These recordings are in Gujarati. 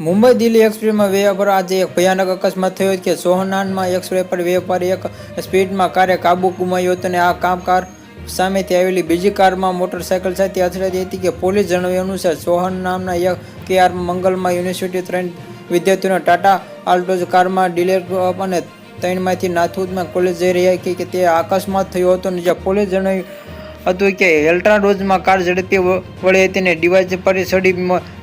મુંબઈ દિલ્હી એક્સપ્રેસમાં વે આજે એક ભયાનક અકસ્માત થયો કે સોહનાનમાં એક્સપ્રેસ પર વે એક સ્પીડમાં કારે કાબુ ગુમાવ્યો હતો અને આ કામ કાર સામેથી આવેલી બીજી કારમાં મોટરસાયકલ સાથે અથડાતી હતી કે પોલીસ જણાવ્યા અનુસાર સોહન નામના એક કે આર મંગલમાં યુનિવર્સિટી ત્રણ વિદ્યાર્થીઓને ટાટા આલ્ટોઝ કારમાં ડિલેર અને ત્રણમાંથી નાથુદમાં કોલેજ જઈ રહ્યા હતી કે તે અકસ્માત થયો હતો અને જ્યાં પોલીસ જણાવ્યું હતું કે એલ્ટ્રા રોજમાં કાર ઝડપી વળી હતી ને ડિવાઇસ પર સડી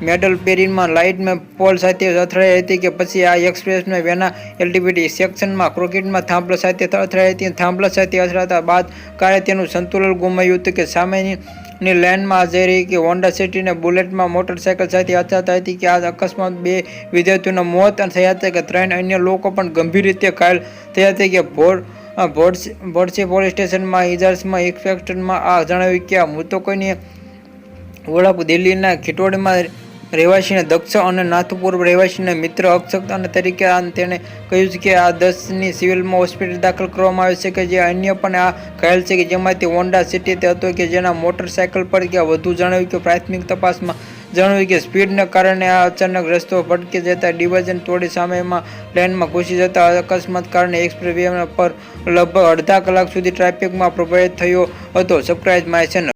મેડલ પેરીમાં લાઇટમાં પોલ સાથે અથડાઈ હતી કે પછી આ એક્સપ્રેસને વેના એલટીબીટી સેક્શનમાં ક્રોકેટમાં થાંભલા સાથે અથડાઈ હતી. થાંભલા સાથે અથડાતા બાદ કારે તેનું સંતુલન ગુમાવ્યું હતું કે સામેની ની લાઇનમાં જઈ રહી કે હોન્ડા સિટીને બુલેટમાં મોટરસાયકલ સાથે અથડાતા હતી કે આ અકસ્માત બે વિદ્યાર્થીઓના મોત થયા હતા કે ત્રણ અન્ય લોકો પણ ગંભીર રીતે ઘાયલ થયા હતા કે ભોર ભોરસી પોલીસ સ્ટેશનમાં ઇજાર્સમાં ઇન્સ્પેક્ટરમાં આ જણાવ્યું કે આ મૃતકોની ઓળખ દિલ્હીના ખીટોડીમાં રહેવાસીને દક્ષ અને નાથપુર રહેવાસીને મિત્ર અક્ષક અને તરીકે તેણે કહ્યું છે કે આ દસની સિવિલમાં હોસ્પિટલ દાખલ કરવામાં આવે છે કે જે અન્ય પણ આ ઘાયલ છે કે જેમાંથી હોન્ડા સિટી તે હતો કે જેના મોટરસાયકલ પર કે વધુ જણાવ્યું કે પ્રાથમિક તપાસમાં જણાવ્યું કે સ્પીડને કારણે આ અચાનક રસ્તો ભટકી જતા ડિવિઝન તોડી સામેમાં લેનમાં ઘૂસી જતા અકસ્માત કારણે એક્સપ્રેસ પર લગભગ અડધા કલાક સુધી ટ્રાફિકમાં પ્રભાવિત થયો હતો. Subscribe my channel